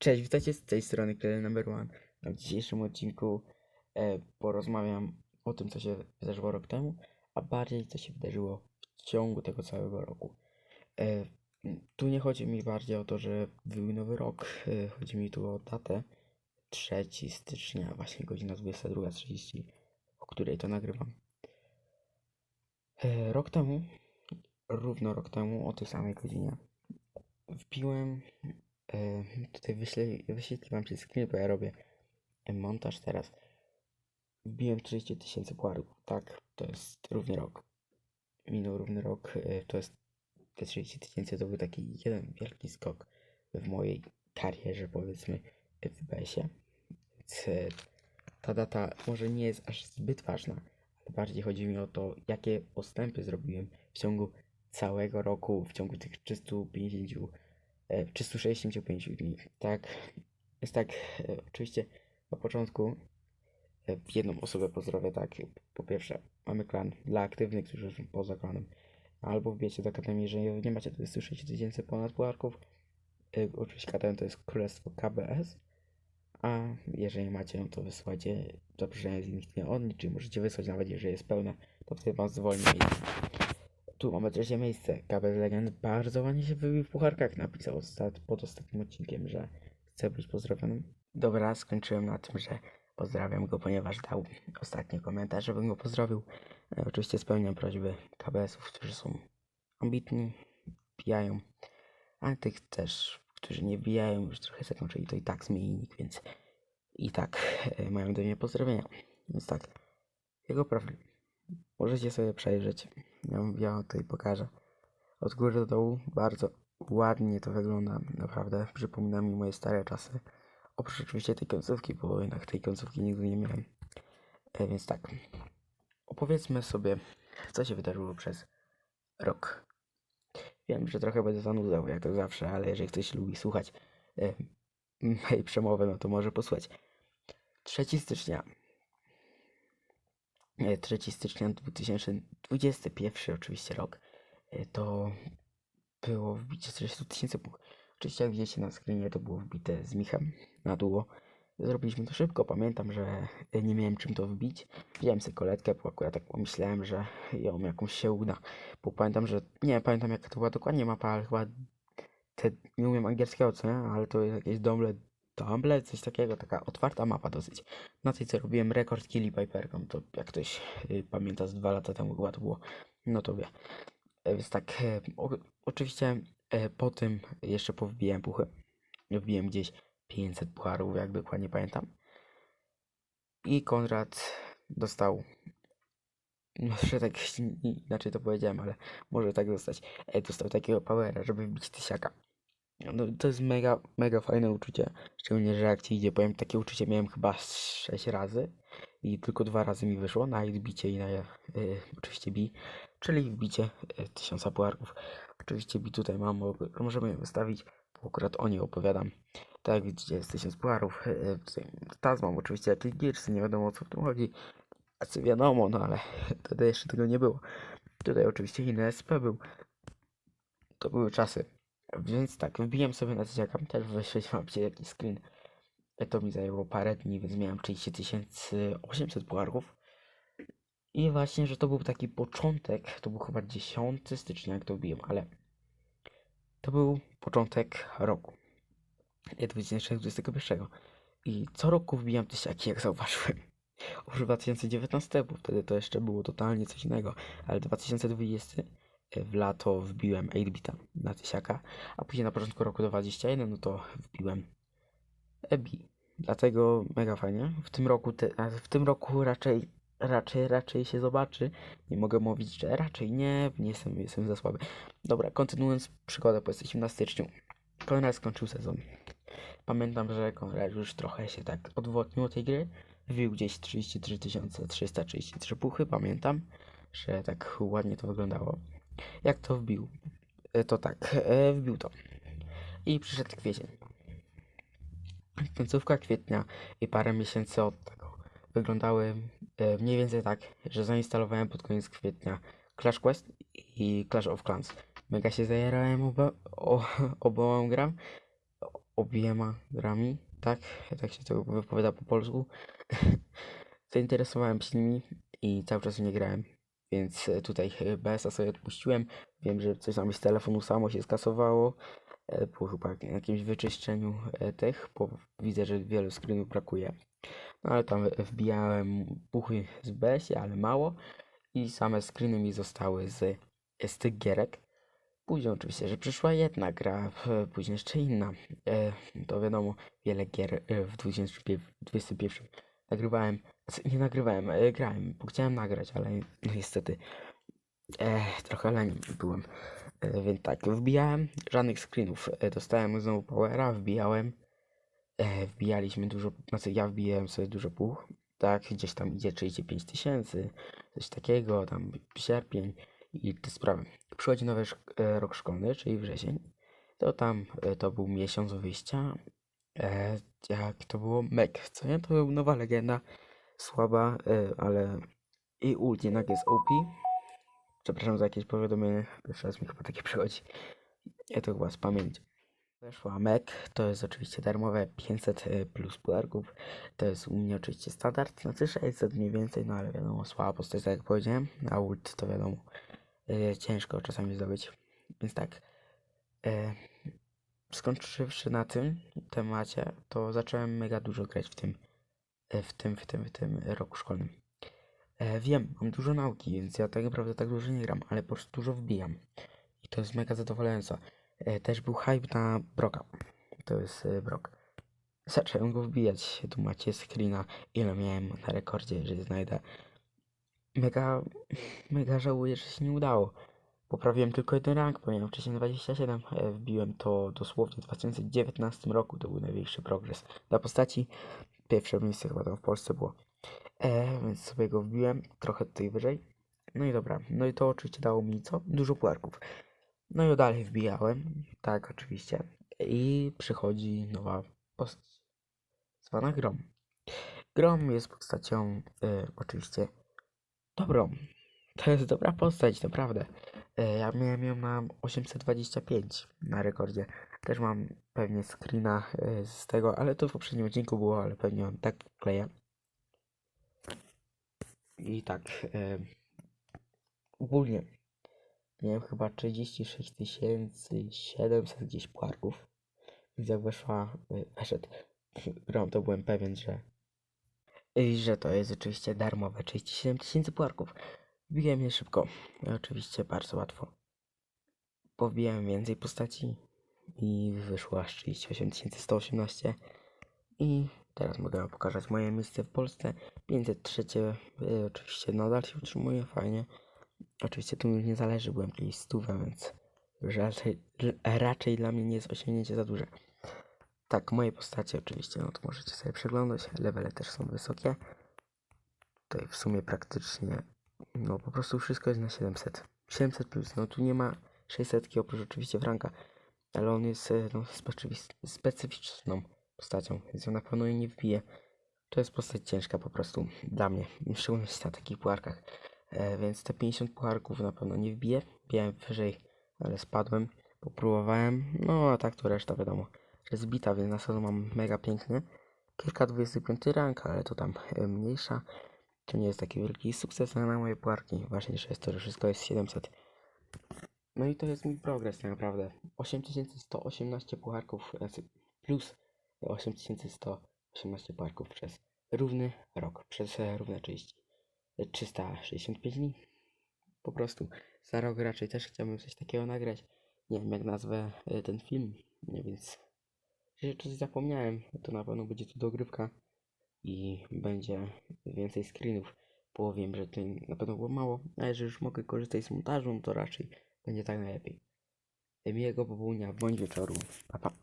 Cześć, witajcie z tej strony Kredy Number One. W dzisiejszym odcinku e, porozmawiam o tym, co się wydarzyło rok temu, a bardziej co się wydarzyło w ciągu tego całego roku. E, tu nie chodzi mi bardziej o to, że był nowy rok, e, chodzi mi tu o datę 3 stycznia, właśnie godzina 22.30, o której to nagrywam. E, rok temu, równo rok temu, o tej samej godzinie, wbiłem tutaj wyślę, wyświetlę wam się screen, bo ja robię montaż teraz. Wbiłem 30 tysięcy puarów. Tak, to jest równy rok. Minął równy rok, e, to jest te 30 tysięcy to był taki jeden wielki skok w mojej karierze, powiedzmy, w BS-ie. Więc e, ta data może nie jest aż zbyt ważna, ale bardziej chodzi mi o to, jakie postępy zrobiłem w ciągu całego roku, w ciągu tych 350 e, 365 dni. Tak, jest tak, e, oczywiście na początku e, jedną osobę pozdrowię, tak, po pierwsze mamy klan dla aktywnych, którzy są poza klanem, albo wbijecie do Akademii, jeżeli nie macie 26 tysięcy ponad pułarków, e, oczywiście KTM to jest Królestwo KBS, a jeżeli macie, no to wysyłajcie zaproszenie z innych nie on, czyli możecie wysłać nawet jeżeli jest pełne, to wtedy was zwolni. Tu mamy trzecie miejsce. KBS Legend bardzo ładnie się wybił w pucharkach. Napisał ostat, pod ostatnim odcinkiem, że chce być pozdrowionym. Dobra, skończyłem na tym, że pozdrawiam go, ponieważ dał ostatni komentarz, żebym go pozdrowił. E, oczywiście spełniam prośby KBS-ów, którzy są ambitni, wbijają, a tych też, którzy nie wbijają, już trochę zakończyli, to i tak zmieni nick, więc i tak e, mają do mnie pozdrowienia. Więc tak, jego profil możecie sobie przejrzeć. Ja, tutaj pokażę. Od góry do dołu bardzo ładnie to wygląda. Naprawdę przypomina mi moje stare czasy. Oprócz oczywiście tej końcówki, bo jednak tej końcówki nigdy nie miałem. E, więc tak. Opowiedzmy sobie, co się wydarzyło przez rok. Wiem, że trochę będę zanudzał, jak to zawsze, ale jeżeli ktoś lubi słuchać e, mojej przemowy, no to może posłuchać. 3 stycznia 3 stycznia 2021 oczywiście rok, e, to było wbicie 40 tysięcy punktów. Oczywiście jak widzicie na screenie to było wbite z Michem na długo. Zrobiliśmy to szybko, pamiętam, że e, nie miałem czym to wbić. Wziąłem sobie koletkę, bo akurat tak pomyślałem, że ją jakąś się uda. Bo pamiętam, że, nie pamiętam jaka to była dokładnie mapa, ale chyba te, nie umiem angielskiego, co nie? Ale to jest jakieś domble, domble, coś takiego, taka otwarta mapa dosyć na tej co robiłem rekord killi Piperką, to jak ktoś y, pamięta z dwa lata temu chyba to było, no to wie. E, Więc tak, e, o, oczywiście e, po tym jeszcze powbijałem puchy. Wbiłem gdzieś 500 pucharów, jak dokładnie pamiętam. I Konrad dostał, może tak inaczej to powiedziałem, ale może tak dostać. E, dostał takiego powera, żeby wbić tysiaka. No, to jest mega, mega fajne uczucie. Szczególnie, że jak ci idzie, powiem, takie uczucie miałem chyba 6 razy i tylko dwa razy mi wyszło na bicie i na y, oczywiście bi, czyli wbicie y, tysiąca puarków. Oczywiście bi tutaj mam, możemy wystawić, bo akurat o niej opowiadam. Tak jak widzicie, jest tysiąc puarów. Y, tutaj teraz mam oczywiście jakieś giersy, nie wiadomo o co w tym chodzi. A co wiadomo, no ale wtedy jeszcze tego nie było. Tutaj oczywiście inny SP był. To były czasy. Więc tak, wbiłem sobie na tysiaka, też wyświetlam się jakiś screen. E, To mi zajęło parę dni, więc miałem 30 800 puarów. I właśnie, że to był taki początek, to był chyba 10 stycznia, jak to wbiłem, ale to był początek roku e, 2021. I co roku wbijam tysiaki, jak zauważyłem. Oprócz 2019, bo wtedy to jeszcze było totalnie coś innego, ale 2020 e, w lato wbiłem 8-bita na tysiaka, a później na początku roku 2021 no to wbiłem EBI. Dlatego mega fajnie. W tym roku, te, w tym roku raczej, raczej, raczej się zobaczy. Nie mogę mówić, że raczej nie, nie jestem, jestem za słaby. Dobra, kontynuując przygodę, jesteśmy na styczniu. Konrad skończył sezon. Pamiętam, że Konrad już trochę się tak odwodnił od tej gry. Wbił gdzieś 33 333 puchy, pamiętam, że tak ładnie to wyglądało. Jak to wbił? E, To tak, e, wbił to. I przyszedł kwiecień. Końcówka kwietnia i parę miesięcy od tego wyglądały e, mniej więcej tak, że zainstalowałem pod koniec kwietnia Clash Quest i Clash of Clans. Mega się zajarałem oba, oboma gram, obiema grami, tak? Tak się to wypowiada po polsku. Zainteresowałem się nimi i cały czas nie grałem. Więc e, tutaj BS-a sobie odpuściłem. Wiem, że coś tam z telefonu samo się skasowało. e, Po chyba jakimś wyczyszczeniu e, tych, bo widzę, że wielu screenów brakuje. No ale tam wbijałem puchy z BS, ale mało. I same screeny mi zostały z, z tych gierek. Później oczywiście, że przyszła jedna gra, później jeszcze inna. To wiadomo, wiele gier w 2021 nagrywałem, nie nagrywałem, e, grałem, bo chciałem nagrać, ale no niestety e, trochę leni byłem. E, więc tak, wbijałem, żadnych screenów, e, dostałem znowu powera, wbijałem, e, wbijaliśmy dużo, znaczy ja wbijałem sobie dużo puch, tak, gdzieś tam idzie 35 tysięcy, coś takiego, tam sierpień i te sprawy. Przychodzi nowy szk- e, rok szkolny, czyli wrzesień, to tam e, to był miesiąc wyjścia, e, jak to było, Mek, co nie? To była nowa legenda, słaba, e, ale i ult jednak jest OP. Przepraszam za jakieś powiadomienie, pierwszy raz mi chyba takie przychodzi. Ja to chyba z pamięci. Weszła Mek, to jest oczywiście darmowe 500 e, plus pularków. To jest u mnie oczywiście standard, znaczy 600 mniej więcej, no ale wiadomo, słaba postać, tak jak powiedziałem. A ult to wiadomo, e, ciężko czasami zdobyć. Więc tak, e, skończywszy na tym temacie, to zacząłem mega dużo grać w tym, w tym, w tym, w tym roku szkolnym. E, wiem, mam dużo nauki, więc ja tak naprawdę tak dużo nie gram, ale po prostu dużo wbijam. I to jest mega zadowalające. E, też był hype na Broka. To jest e, Brok. Zacząłem go wbijać. Tu macie screena, ile miałem na rekordzie, że znajdę. Mega, mega żałuję, że się nie udało. Poprawiłem tylko jeden rank, bo miałem wcześniej 27. E, wbiłem to dosłownie w 2019 roku. To był największy progres dla postaci. Pierwsze miejsce chyba tam w Polsce było. E, więc sobie go wbiłem trochę tutaj wyżej. No i dobra. No i to oczywiście dało mi co? Dużo pularków. No i dalej wbijałem. Tak, oczywiście. I przychodzi nowa postać. Zwana Grom. Grom jest postacią e, oczywiście dobrą. To jest dobra postać, naprawdę. E, ja miałem ją na 825 na rekordzie. Też mam pewnie screena e, z tego, ale to w poprzednim odcinku było, ale pewnie on tak kleję. I tak, e, ogólnie miałem chyba 36 700 gdzieś puarków. Więc jak weszła, weszedł grom, to byłem pewien, że że to jest oczywiście darmowe 37 tysięcy puarków. Wbiłem je szybko. I oczywiście bardzo łatwo. Powbijałem więcej postaci i wyszło aż 38 118. I teraz mogę pokazać moje miejsce w Polsce. 503 y, oczywiście nadal się utrzymuje, fajnie. Oczywiście tu mi nie zależy, byłem kiedyś stówę, więc raczej, raczej dla mnie nie jest osiągnięcie za duże. Tak, moje postacie oczywiście, no to możecie sobie przeglądać. Levele też są wysokie. Tutaj w sumie praktycznie, no po prostu wszystko jest na 700. 700 plus, no tu nie ma 600 oprócz oczywiście Franka, ale on jest e, no, specyficzną postacią, więc ją na pewno jej nie wbije. To jest postać ciężka po prostu dla mnie, w szczególności na takich puarkach. E, więc te 50 puarków na pewno nie wbiję. Biłem wyżej, ale spadłem, popróbowałem. No a tak to reszta wiadomo, że zbita, więc na sezon mam mega piękny. Kilka 25 rank, ale to tam e, mniejsza. To nie jest taki wielki sukces na moje puarki. Ważniejsze jest to, że wszystko jest 700. No i to jest mój progres tak naprawdę. 8118 pucharków znaczy plus 8118 pucharków przez równy rok, przez e, równe 30, e, 365 dni. Po prostu za rok raczej też chciałbym coś takiego nagrać. Nie wiem jak nazwę e, ten film, więc jeżeli coś zapomniałem, to na pewno będzie to dogrywka i będzie więcej screenów, bo wiem, że to na pewno było mało, a jeżeli już mogę korzystać z montażu, to raczej będzie tak najlepiej. Miłego popołudnia bądź wieczoru. Pa, pa.